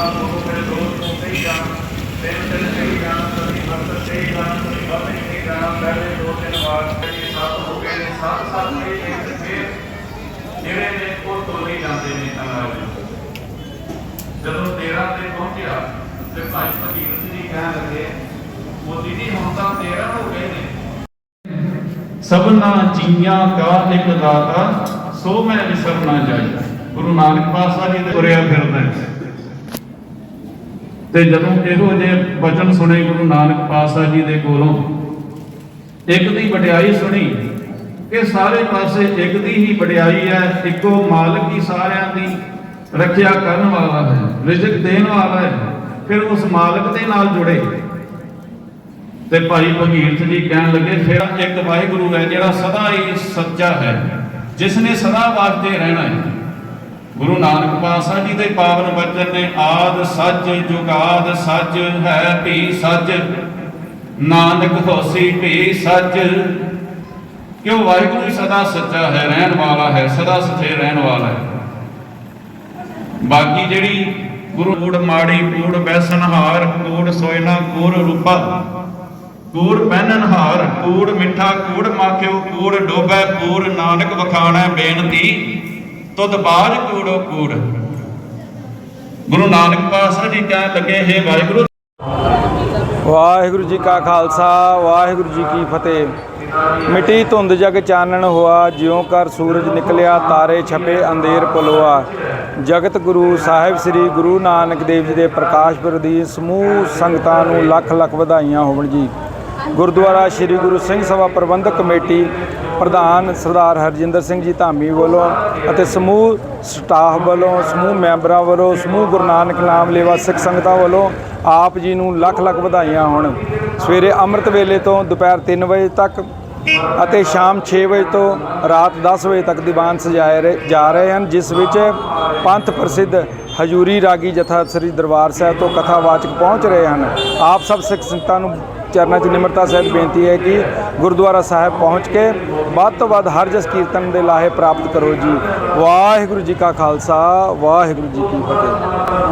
ਨਾਲ ਦੋ ਫਿਰ ਦੋ ਤੋਂ ਕਈ ਜਾਣ ਤਿੰਨ ਤਿੰਨ ਕਈ ਜਾਣ ਕਦੀ ਬਰਤ ਕਈ ਜਾਣ ਕਦੀ ਬਾਬੇ ਕਈ ਜਾਣ ਪਹਿਲੇ ਦੋ ਤਿੰਨ ਵਾਰ ਕਈ ਸੱਤ ਹੋ ਗਏ ਨੇ ਸੱਤ ਸੱਤ ਕਈ ਇੱਕ ਫਿਰ ਜਿਹੜੇ ਨੇ ਉਹ ਤੋਲੇ ਜਾਂਦੇ ਨੇ ਅਨਾਜ ਜਦੋਂ 13 ਤੇ ਪਹੁੰਚਿਆ ਤੇ ਭਾਈ ਫਕੀਰ ਜੀ ਕਹਿਣ ਲੱਗੇ ਮੋਦੀ ਜੀ ਹੁਣ ਤਾਂ 13 ਹੋ ਗਏ ਨੇ ਸਭਨਾ ਜੀਆਂ ਕਾ ਇੱਕ ਦਾਤਾ, ਸੋ ਮੈਂ ਵਿਸਰ ਨਾ ਜਾਈ। ਗੁਰੂ ਨਾਨਕ ਪਾਤਸ਼ਾਹ ਜੀ ਦੇ ਤੁਰਿਆ ਫਿਰਦਾ ਤੇ ਜਦੋਂ ਇਹੋ ਜਿਹੇ ਬਚਨ ਸੁਣੇ ਗੁਰੂ ਨਾਨਕ ਪਾਤਸ਼ਾਹ ਜੀ ਦੇ ਕੋਲੋਂ, ਇੱਕ ਦੀ ਵਡਿਆਈ ਸੁਣੀ ਕਿ ਸਾਰੇ ਪਾਸੇ ਇੱਕ ਦੀ ਹੀ ਵਡਿਆਈ ਹੈ, ਇੱਕੋ ਮਾਲਕ ਹੀ ਸਾਰਿਆਂ ਦੀ ਰੱਖਿਆ ਕਰਨ ਵਾਲਾ ਹੈ, ਰਿਜ਼ਕ ਦੇਣ ਵਾਲਾ ਹੈ, ਫਿਰ ਉਸ ਮਾਲਕ ਦੇ ਨਾਲ ਜੁੜੇ। ਤੇ ਭਾਈ ਭਗੀਰਥ ਜੀ ਕਹਿਣ ਲੱਗੇ, ਫਿਰ ਇੱਕ ਵਾਹਿਗੁਰੂ ਹੈ ਜਿਹੜਾ ਸਦਾ ਹੀ ਸੱਚਾ ਹੈ ਜਿਸ ਨੇ ਸਦਾ ਵਾਸਤੇ ਰਹਿਣਾ ਹੈ। ਗੁਰੂ ਨਾਨਕ ਪਾਤਸ਼ਾਹ ਜੀ ਦੇ ਪਾਵਨ ਬਚਨ ਨੇ, ਆਦ ਸੱਚ ਜੁਗਾਦ ਸੱਚ ਹੈ ਭੀ ਸੱਚ ਨਾਨਕ ਹੋਸੀ ਵੀ ਸੱਚ ਕਿਉਂ ਵਾਹਿਗੁਰੂ ਹੀ ਸਦਾ ਸੱਚਾ ਹੈ, ਰਹਿਣ ਵਾਲਾ ਹੈ, ਸਦਾ ਸੱਚੇ ਰਹਿਣ ਵਾਲਾ ਹੈ। ਬਾਕੀ ਜਿਹੜੀ ਗੁਰੂ ਕੂੜ ਮਾੜੀ, ਕੂੜ ਬੈਸਨਹਾਰ, ਕੂੜ ਸੋਇਨਾ, ਕੂੜ ਰੂਪਾ, ਕੂੜ ਪਹਿਨਨਹਾਰ ਕੂੜ ਮਿੱਠਾ, ਕੂੜ ਮਾਖਿਓ, ਕੂੜ ਡੋਬੈ, ਕੂੜ ਨਾਨਕ ਵਖਾਣਾ ਬੇਨਤੀ। ਤੁਧ ਬਾਜ ਕੂੜੋ ਕੂੜ। ਗੁਰੂ ਨਾਨਕ ਪਾਤਸ਼ਾਹ ਜੀ ਕਹਿਣ ਲੱਗੇ, ਹੈ ਵਾਹਿਗੁਰੂ। ਵਾਹਿਗੁਰੂ ਜੀ ਕਾ ਖਾਲਸਾ, ਵਾਹਿਗੁਰੂ ਜੀ ਕੀ ਫਤਿਹ। ਮਿੱਟੀ ਧੁੰਦ ਜਗ ਚਾਨਣ ਹੋਆ, ਜਿਉਂ ਕਰ ਸੂਰਜ ਨਿਕਲਿਆ, ਤਾਰੇ ਛਪੇ, ਅੰਧੇਰ ਪਲੋਆ। ਜਗਤ ਗੁਰੂ ਸਾਹਿਬ ਸ੍ਰੀ ਗੁਰੂ ਨਾਨਕ ਦੇਵ ਜੀ ਦੇ ਪ੍ਰਕਾਸ਼ ਪੁਰਬ ਦੀ ਸਮੂਹ ਸੰਗਤਾਂ ਨੂੰ ਲੱਖ ਲੱਖ ਵਧਾਈਆਂ ਹੋਵਣ ਜੀ। ਗੁਰਦੁਆਰਾ ਸ੍ਰੀ ਗੁਰੂ ਸਿੰਘ ਸਭਾ ਪ੍ਰਬੰਧਕ ਕਮੇਟੀ ਪ੍ਰਧਾਨ ਸਰਦਾਰ ਹਰਜਿੰਦਰ ਸਿੰਘ ਜੀ ਧਾਮੀ ਵੱਲੋਂ ਅਤੇ ਸਮੂਹ ਸਟਾਫ ਵੱਲੋਂ, ਸਮੂਹ ਮੈਂਬਰਾਂ ਵੱਲੋਂ, ਸਮੂਹ ਗੁਰੂ ਨਾਨਕ ਨਾਮ ਲੇਵਾ ਸਿੱਖ ਸੰਗਤਾਂ ਵੱਲੋਂ ਆਪ ਜੀ ਨੂੰ ਲੱਖ ਲੱਖ ਵਧਾਈਆਂ ਹੋਣ। ਸਵੇਰੇ ਅੰਮ੍ਰਿਤ ਵੇਲੇ ਤੋਂ ਦੁਪਹਿਰ 3 ਵਜੇ ਤੱਕ ਅਤੇ ਸ਼ਾਮ 6 ਵਜੇ ਤੋਂ ਰਾਤ 10 ਵਜੇ ਤੱਕ ਦੀਵਾਨ ਸਜਾਏ ਰਹੇ- ਜਾ ਰਹੇ ਹਨ, ਜਿਸ ਵਿੱਚ ਪੰਥ ਪ੍ਰਸਿੱਧ ਹਜੂਰੀ ਰਾਗੀ ਜਥਾ ਸ੍ਰੀ ਦਰਬਾਰ ਸਾਹਿਬ ਤੋਂ ਕਥਾਵਾਚਕ ਪਹੁੰਚ ਰਹੇ ਹਨ। ਆਪ ਸਭ ਸਿੱਖ ਸੰਗਤਾਂ ਨੂੰ ਚਰਨਾਂ 'ਚ ਨਿਮਰਤਾ ਸਹਿਤ ਬੇਨਤੀ ਹੈ ਕਿ ਗੁਰਦੁਆਰਾ ਸਾਹਿਬ ਪਹੁੰਚ ਕੇ ਵੱਧ ਤੋਂ ਵੱਧ ਹਰ ਜਸ ਕੀਰਤਨ ਦੇ ਲਾਹੇ ਪ੍ਰਾਪਤ ਕਰੋ ਜੀ। ਵਾਹਿਗੁਰੂ ਜੀ ਕਾ ਖਾਲਸਾ, ਵਾਹਿਗੁਰੂ ਜੀ ਕੀ ਫਤਿਹ।